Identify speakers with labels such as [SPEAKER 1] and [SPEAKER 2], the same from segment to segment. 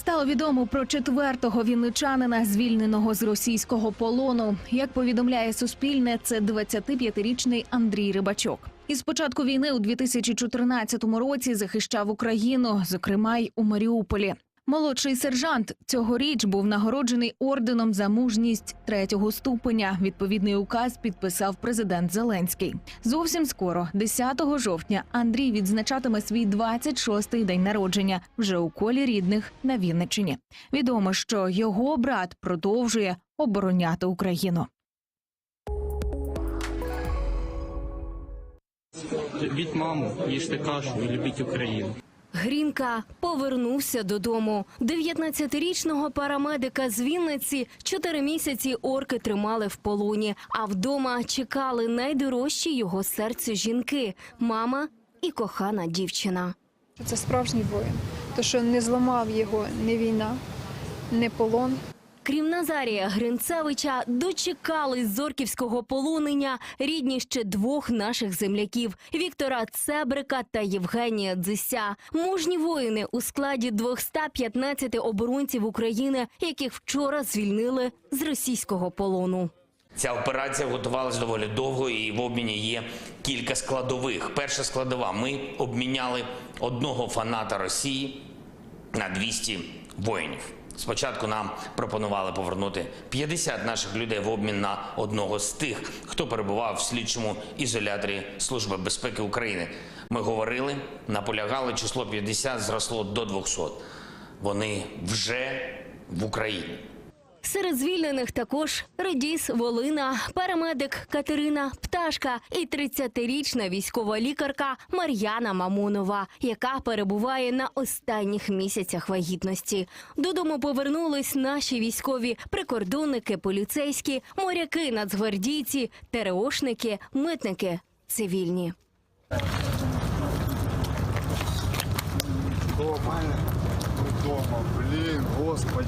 [SPEAKER 1] Стало відомо про четвертого вінничанина, звільненого з російського полону. Як повідомляє Суспільне, це 25-річний Андрій Рибачок. Із початку війни у 2014 році захищав Україну, зокрема й у Маріуполі. Молодший сержант цьогоріч був нагороджений орденом за мужність третього ступеня. Відповідний указ підписав президент Зеленський. Зовсім скоро, 10 жовтня, Андрій відзначатиме свій 26-й день народження вже у колі рідних на Вінниччині. Відомо, що його брат продовжує обороняти Україну.
[SPEAKER 2] Любіть маму, їжте кашу любіть Україну.
[SPEAKER 3] Грінка повернувся додому. 19-річного парамедика з Вінниці чотири місяці орки тримали в полоні, а вдома чекали найдорожчі його серцю жінки мама і кохана дівчина.
[SPEAKER 4] Це справжній воїн, то що не зламав його не війна, не полон.
[SPEAKER 3] Крім Назарія Гринцевича, дочекались зорківського полонення рідні ще двох наших земляків Віктора Цебрика та Євгенія Дзися. Мужні воїни у складі 215 оборонців України, яких вчора звільнили з російського полону.
[SPEAKER 5] Ця операція готувалась доволі довго, і в обміні є кілька складових. Перша складова: ми обміняли одного фаната Росії на 200 воїнів. Спочатку нам пропонували повернути 50 наших людей в обмін на одного з тих, хто перебував в слідчому ізоляторі Служби безпеки України. Ми говорили, наполягали, число 50 зросло до 200. Вони вже в Україні.
[SPEAKER 3] Серед звільнених також Редіс Волина, парамедик Катерина Пташка і 30-річна військова лікарка Мар'яна Мамонова, яка перебуває на останніх місяцях вагітності. Додому повернулись наші військові прикордонники, поліцейські, моряки, нацгвардійці, ТРОшники, митники, цивільні.
[SPEAKER 6] Дома. Блин, господи.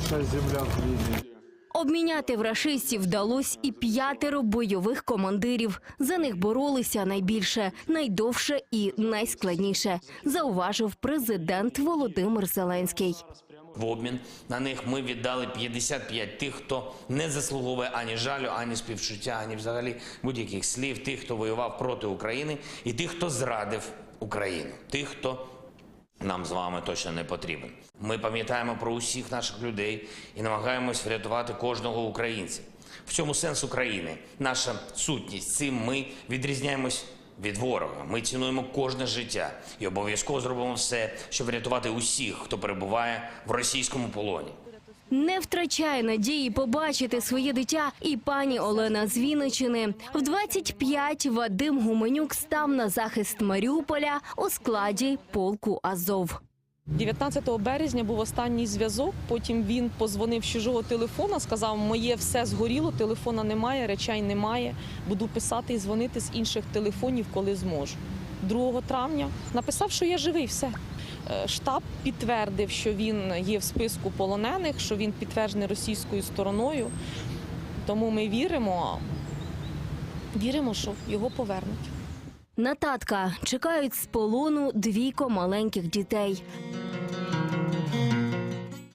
[SPEAKER 6] Лучшая земля в мире.
[SPEAKER 3] Обміняти в рашистів вдалось і п'ятеро бойових командирів. За них боролися найбільше, найдовше і найскладніше, зауважив президент Володимир Зеленський.
[SPEAKER 5] В обмін на них ми віддали 55 тих, хто не заслуговує ані жалю, ані співчуття, ані взагалі будь-яких слів, тих, хто воював проти України, і тих, хто зрадив Україну, тих, хто нам з вами точно не потрібен. Ми пам'ятаємо про усіх наших людей і намагаємось врятувати кожного українця. В цьому сенс України, наша сутність. Цим ми відрізняємось від ворога. Ми цінуємо кожне життя і обов'язково зробимо все, щоб врятувати усіх, хто перебуває в російському полоні.
[SPEAKER 3] Не втрачає надії побачити своє дитя і пані Олена з Вінничини. В 25 Вадим Гуменюк став на захист Маріуполя у складі полку Азов.
[SPEAKER 7] 19 березня був останній зв'язок. Потім він позвонив чужого телефона, сказав: Моє все згоріло, телефона немає, речей немає. Буду писати і дзвонити з інших телефонів, коли зможу. 2 травня написав, що я живий. Все. Е, Штаб підтвердив, що він є в списку полонених, що він підтверджений російською стороною. Тому ми віримо, віримо, що його повернуть.
[SPEAKER 3] На татка чекають з полону двійко маленьких дітей.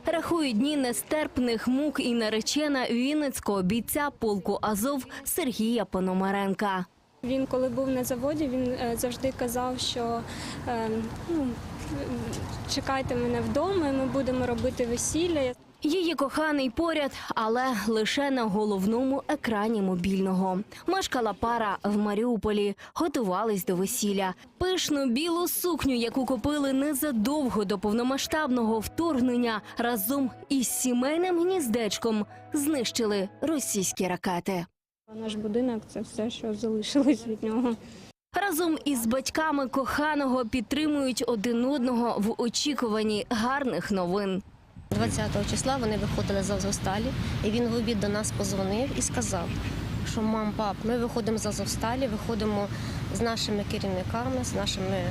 [SPEAKER 3] Рахують дні нестерпних мук і наречена вінницького бійця полку Азов Сергія Пономаренка.
[SPEAKER 8] Він, коли був на заводі, він е, завжди казав, що е, ну, чекайте мене вдома, і ми будемо робити весілля.
[SPEAKER 3] Її коханий поряд, але лише на головному екрані мобільного. Мешкала пара в Маріуполі, готувались до весілля. Пишну білу сукню, яку купили незадовго до повномасштабного вторгнення, разом із сімейним гніздечком знищили російські ракети.
[SPEAKER 8] Наш будинок це все, що залишилось від нього.
[SPEAKER 3] Разом із батьками коханого підтримують один одного в очікуванні гарних новин.
[SPEAKER 9] 20 числа вони виходили з Азовсталі, і він в обід до нас позвонив і сказав, що мам, пап, ми виходимо з Азовсталі, виходимо з нашими керівниками, з нашими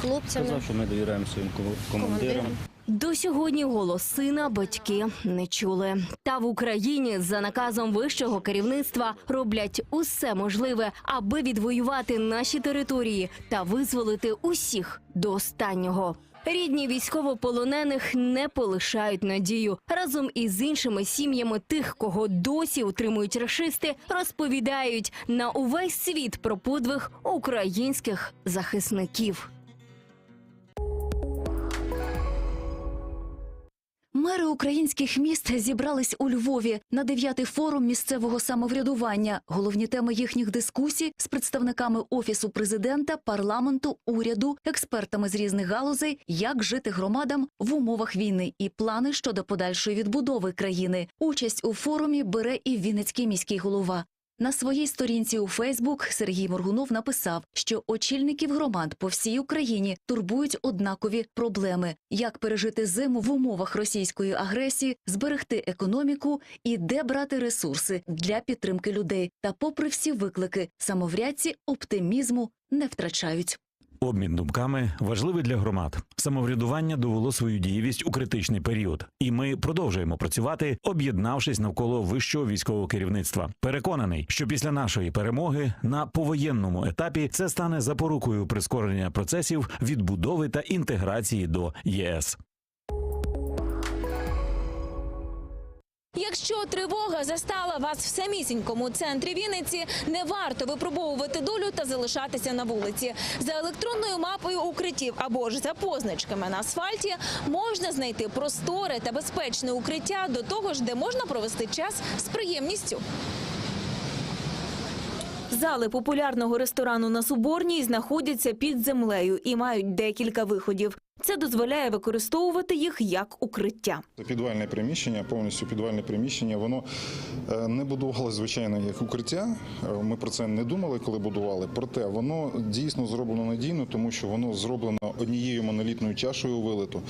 [SPEAKER 9] хлопцями,
[SPEAKER 10] Сказав, що ми довіряємо своїм ко- командирам.
[SPEAKER 3] До сьогодні голос сина батьки не чули. Та в Україні за наказом вищого керівництва роблять усе можливе, аби відвоювати наші території та визволити усіх до останнього. Рідні військовополонених не полишають надію. Разом із іншими сім'ями тих, кого досі утримують рашисти, розповідають на увесь світ про подвиг українських захисників.
[SPEAKER 10] Мери українських міст зібрались у Львові на дев'ятий форум місцевого самоврядування. Головні теми їхніх дискусій з представниками офісу президента, парламенту, уряду, експертами з різних галузей, як жити громадам в умовах війни і плани щодо подальшої відбудови країни. Участь у форумі бере і Вінницький міський голова. На своїй сторінці у Фейсбук Сергій Моргунов написав, що очільників громад по всій Україні турбують однакові проблеми: як пережити зиму в умовах російської агресії, зберегти економіку і де брати ресурси для підтримки людей. Та, попри всі виклики, самоврядці оптимізму не втрачають.
[SPEAKER 11] Обмін думками важливий для громад. Самоврядування довело свою дієвість у критичний період, і ми продовжуємо працювати, об'єднавшись навколо вищого військового керівництва. Переконаний, що після нашої перемоги на повоєнному етапі це стане запорукою прискорення процесів відбудови та інтеграції до ЄС.
[SPEAKER 12] Якщо тривога застала вас в самісінькому центрі Вінниці, не варто випробовувати долю та залишатися на вулиці. За електронною мапою укриттів або ж за позначками на асфальті можна знайти просторе та безпечне укриття до того ж, де можна провести час з приємністю. Зали популярного ресторану на Соборній знаходяться під землею і мають декілька виходів. Це дозволяє використовувати їх як укриття.
[SPEAKER 6] Підвальне приміщення, повністю підвальне приміщення, воно е, не будувалося, звичайно, як укриття. Е, Ми про це не думали, коли будували. Проте воно дійсно зроблено надійно, тому що воно зроблено однією монолітною чашею вилиту.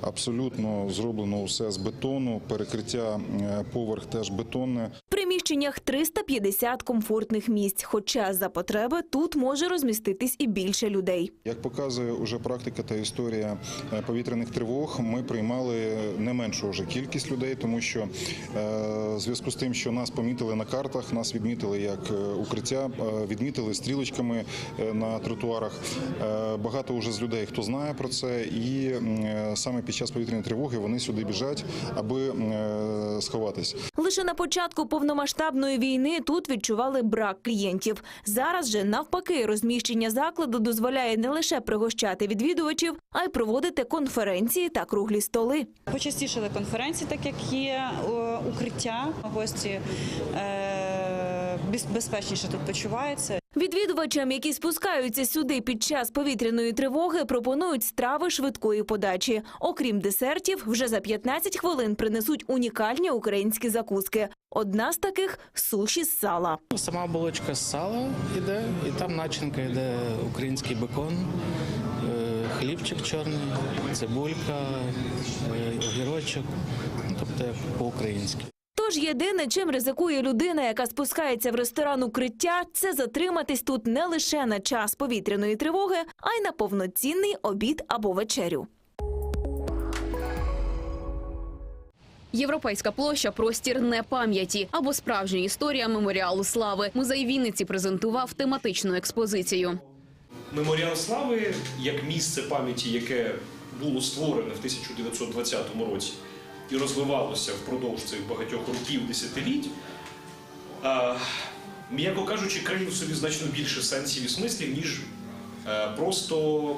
[SPEAKER 6] Абсолютно зроблено все з бетону, перекриття е, поверх теж бетонне.
[SPEAKER 12] В приміщеннях 350 комфортних місць, хоча за потреби тут може розміститись і більше людей.
[SPEAKER 6] Як показує уже практика та історія повітряних тривог, ми приймали не меншу вже кількість людей, тому що е, в зв'язку з тим, що нас помітили на картах, нас відмітили як е, укриття, е, відмітили стрілочками е, на тротуарах. Е, Багато вже з людей, хто знає про це, і е, саме під час повітряної тривоги вони сюди біжать, аби е, сховатись.
[SPEAKER 12] Лише на початку повномасштабної війни тут відчували брак клієнтів. Зараз же навпаки розміщення закладу дозволяє не лише пригощати відвідувачів, а й проводити конференції та круглі столи.
[SPEAKER 13] Почастішили конференції, так як є укриття. Гості е, безпечніше тут почуваються.
[SPEAKER 12] Відвідувачам, які спускаються сюди під час повітряної тривоги, пропонують страви швидкої подачі. Окрім десертів, вже за 15 хвилин принесуть унікальні українські закуски. Одна з таких суші з сала.
[SPEAKER 2] Сама булочка з сала йде, і там начинка йде український бекон, хлібчик чорний, цибулька, е, огірочок, тобто як по-українськи.
[SPEAKER 12] Тож єдине, чим ризикує людина, яка спускається в ресторан укриття, це затриматись тут не лише на час повітряної тривоги, а й на повноцінний обід або вечерю.
[SPEAKER 10] Європейська площа простір не пам'яті або справжня історія меморіалу слави. Музей Вінниці презентував тематичну експозицію.
[SPEAKER 14] Меморіал слави як місце пам'яті, яке було створене в 1920 році і розвивалося впродовж цих багатьох років, десятиліть, м'яко кажучи, країв в собі значно більше сенсів і смислів, ніж е, просто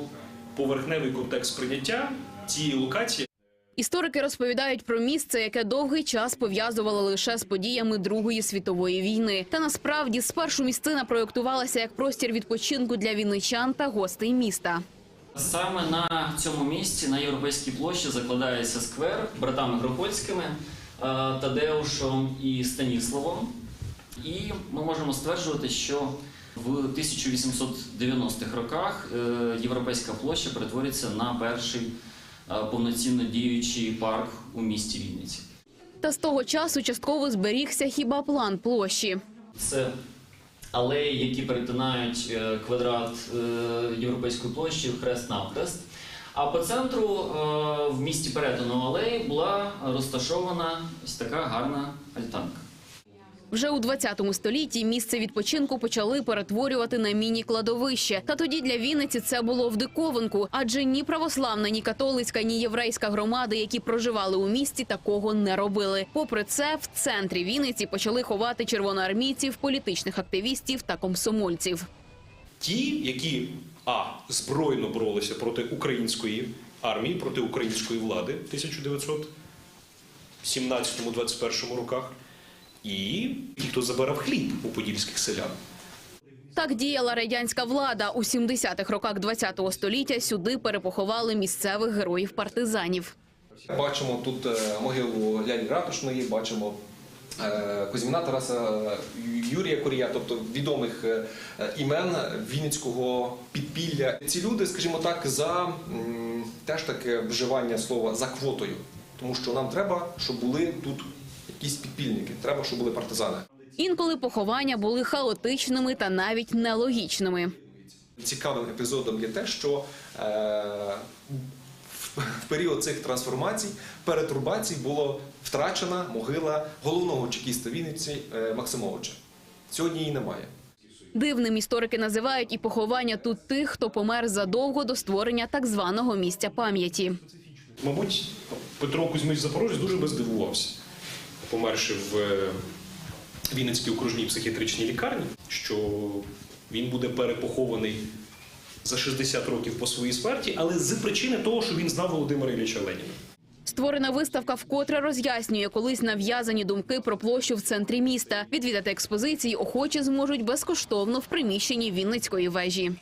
[SPEAKER 14] поверхневий контекст прийняття цієї локації.
[SPEAKER 10] Історики розповідають про місце, яке довгий час пов'язувало лише з подіями Другої світової війни. Та насправді спершу місцина проєктувалася як простір відпочинку для вінничан та гостей міста.
[SPEAKER 15] Саме на цьому місці, на європейській площі, закладається сквер братами Гропольськими, е, Тадеушем і Станіславом. І ми можемо стверджувати, що в 1890-х роках е, європейська площа перетвориться на перший повноцінно діючий парк у місті Вінниці.
[SPEAKER 10] Та з того часу частково зберігся хіба план площі.
[SPEAKER 15] Це алеї, які перетинають е, квадрат е, європейської площі хрест навхрест. А по центру е, в місті перетину алеї була розташована ось така гарна альтанка.
[SPEAKER 16] Вже у 20 столітті місце відпочинку почали перетворювати на міні-кладовище. Та тоді для Вінниці це було в диковинку, адже ні православна, ні католицька, ні єврейська громади, які проживали у місті, такого не робили. Попри це, в центрі Вінниці почали ховати червоноармійців, політичних активістів та комсомольців.
[SPEAKER 14] Ті, які а збройно боролися проти української армії, проти української влади в 1917-21 роках, і ті, хто забирав хліб у подільських селян.
[SPEAKER 16] Так діяла радянська влада у 70-х роках 20-го століття. Сюди перепоховали місцевих героїв-партизанів.
[SPEAKER 17] Бачимо тут е, могилу Ляні Ратушної, бачимо е, Кузьміна Тараса Юрія Корія, тобто відомих е, імен Вінницького підпілля. Ці люди, скажімо так, за теж таке вживання слова за квотою, тому що нам треба, щоб були тут якісь підпільники, треба, щоб були партизани.
[SPEAKER 16] Інколи поховання були хаотичними та навіть нелогічними.
[SPEAKER 17] Цікавим епізодом є те, що е, в- період цих трансформацій, перетурбацій було втрачена могила головного чекіста Вінниці е, Максимовича. Сьогодні її немає.
[SPEAKER 16] Дивним історики називають і поховання тут тих, хто помер задовго до створення так званого місця пам'яті.
[SPEAKER 14] Мабуть, Петро Кузьмич Запорожець дуже би здивувався, померши в е, Вінницькій окружній психіатричній лікарні, що він буде перепохований за 60 років по своїй смерті, але з причини того, що він знав Володимира Ілліча Леніна.
[SPEAKER 16] Створена виставка вкотре роз'яснює колись нав'язані думки про площу в центрі міста. Відвідати експозиції охочі зможуть безкоштовно в приміщенні Вінницької вежі.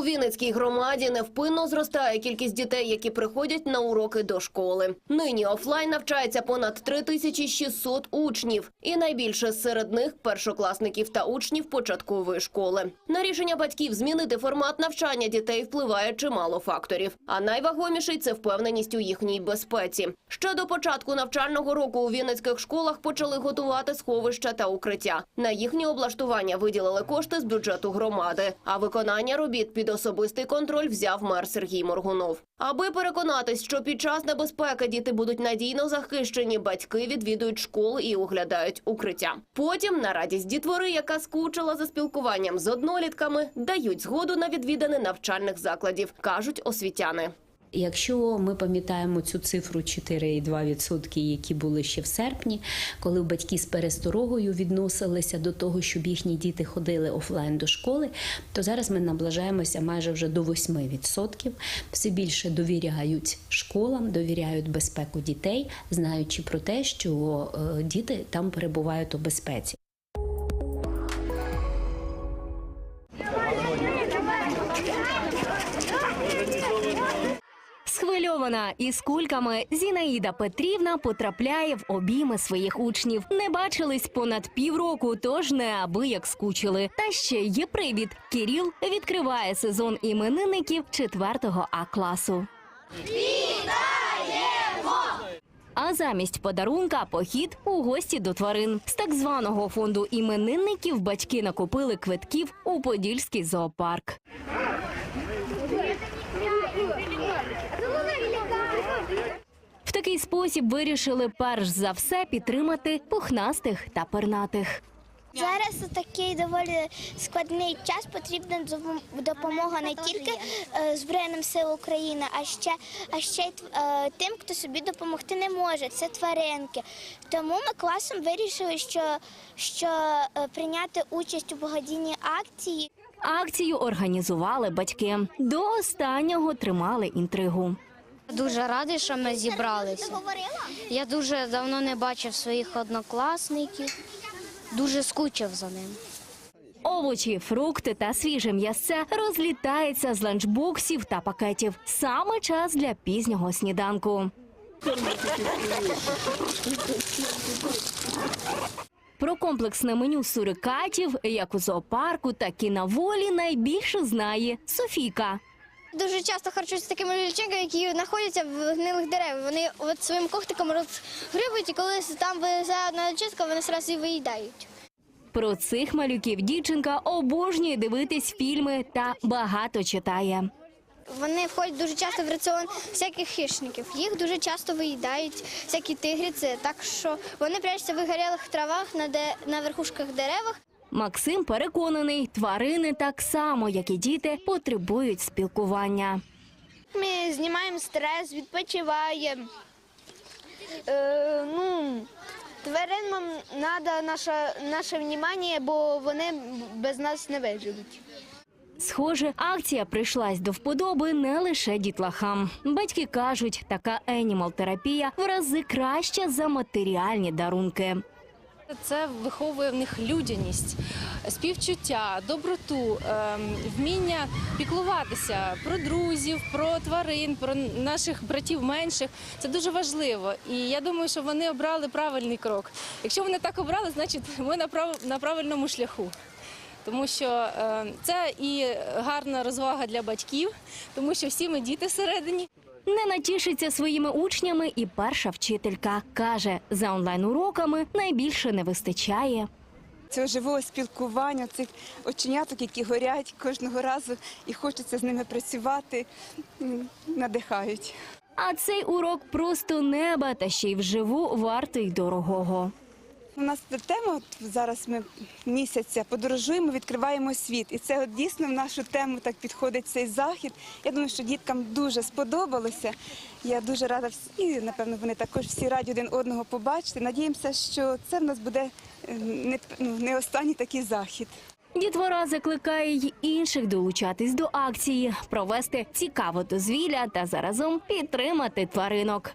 [SPEAKER 5] У Вінницькій громаді невпинно зростає кількість дітей, які приходять на уроки до школи. Нині офлайн навчається понад 3600 учнів, і найбільше серед них першокласників та учнів початкової школи. На рішення батьків змінити формат навчання дітей впливає чимало факторів. А найвагоміший це впевненість у їхній безпеці. Ще до початку навчального року у вінницьких школах почали готувати сховища та укриття. На їхнє облаштування виділили кошти з бюджету громади. А виконання робіт під особистий контроль взяв мер Сергій Моргунов. Аби переконатись, що під час небезпеки діти будуть надійно захищені, батьки відвідують школи і оглядають укриття. Потім на радість дітвори, яка скучила за спілкуванням з однолітками, дають згоду на відвідини навчальних закладів, кажуть освітяни.
[SPEAKER 18] Якщо ми пам'ятаємо цю цифру 4,2%, які були ще в серпні, коли батьки з пересторогою відносилися до того, щоб їхні діти ходили офлайн до школи, то зараз ми наближаємося майже вже до 8%. Все більше довіряють школам, довіряють безпеку дітей, знаючи про те, що е, діти там перебувають у безпеці.
[SPEAKER 3] Схвильована із кульками Зінаїда Петрівна потрапляє в обійми своїх учнів. Не бачились понад півроку, тож неабияк скучили. Та ще є привід. Кіріл відкриває сезон іменинників 4 А класу. А замість подарунка похід у гості до тварин. З так званого фонду іменинників батьки накупили квитків у Подільський зоопарк. В такий спосіб вирішили перш за все підтримати пухнастих та пернатих.
[SPEAKER 19] Зараз у такий доволі складний час потрібна допомога не тільки е, Збройним сил України, а ще, а ще й е, тим, хто собі допомогти не може. Це тваринки. Тому ми класом вирішили, що, що е, прийняти участь у благодійній акції.
[SPEAKER 3] Акцію організували батьки. До останнього тримали інтригу.
[SPEAKER 9] Дуже радий, що ми зібралися. Я дуже давно не бачив своїх однокласників, дуже скучив за ними.
[SPEAKER 3] Овочі, фрукти та свіже м'ясце розлітається з ланчбоксів та пакетів. Саме час для пізнього сніданку. Про комплексне меню сурикатів, як у зоопарку, так і на волі, найбільше знає Софійка.
[SPEAKER 19] Дуже часто харчуються такими лічинками, які знаходяться в гнилих деревах. Вони от своїм когтиком розгрибують, і коли там вилізає одна личинка, вони одразу її виїдають.
[SPEAKER 3] Про цих малюків дівчинка обожнює дивитись фільми та багато читає.
[SPEAKER 4] Вони входять дуже часто в раціон всяких хищників. Їх дуже часто виїдають всякі тигриці, так що вони прячуться в вигорілих травах на, де, на верхушках деревах.
[SPEAKER 3] Максим переконаний, тварини так само, як і діти, потребують спілкування.
[SPEAKER 4] Ми знімаємо стрес, відпочиваємо. Е, ну, тваринам треба наше, наше внимання, бо вони без нас не виживуть.
[SPEAKER 3] Схоже, акція прийшлась до вподоби не лише дітлахам. Батьки кажуть, така енімал-терапія в рази краща за матеріальні дарунки.
[SPEAKER 20] Це виховує в них людяність, співчуття, доброту, ем, вміння піклуватися про друзів, про тварин, про наших братів менших. Це дуже важливо. І я думаю, що вони обрали правильний крок. Якщо вони так обрали, значить ми на прав- на правильному шляху. Тому що е, це і гарна розвага для батьків, тому що всі ми діти всередині.
[SPEAKER 3] Не натішиться своїми учнями і перша вчителька каже, за онлайн-уроками найбільше не вистачає.
[SPEAKER 21] Цього живого спілкування, цих оченяток, які горять кожного разу, і хочеться з ними працювати, надихають.
[SPEAKER 3] А цей урок просто неба та ще й вживу вартий дорогого.
[SPEAKER 21] У нас тема от зараз ми місяця подорожуємо, відкриваємо світ. І це от дійсно в нашу тему так підходить цей захід. Я думаю, що діткам дуже сподобалося. Я дуже рада всі, напевно, вони також всі раді один одного побачити. Надіємося, що це в нас буде е, не, ну, не останній такий захід.
[SPEAKER 3] Дітвора закликає й інших долучатись до акції, провести цікаве дозвілля та заразом підтримати тваринок.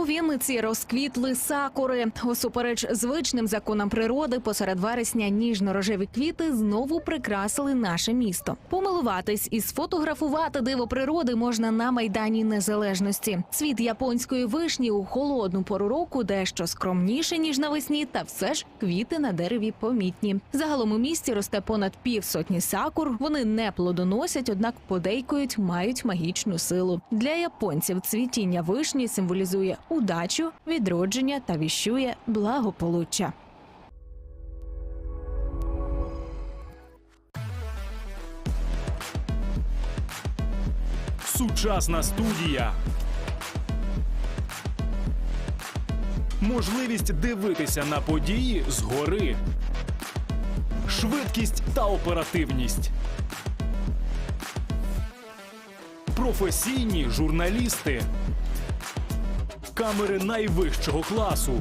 [SPEAKER 1] У Вінниці розквітли сакури. Усупереч звичним законам природи, посеред вересня ніжно-рожеві квіти знову прикрасили наше місто. Помилуватись і сфотографувати диво природи можна на майдані незалежності. Світ японської вишні у холодну пору року дещо скромніше ніж навесні, та все ж квіти на дереві помітні. Загалом у місті росте понад півсотні сакур. Вони не плодоносять, однак подейкують, мають магічну силу. Для японців цвітіння вишні символізує удачу, відродження та віщує благополуччя.
[SPEAKER 22] Сучасна студія. Можливість дивитися на події згори. Швидкість та оперативність. Професійні журналісти. Камери найвищого класу.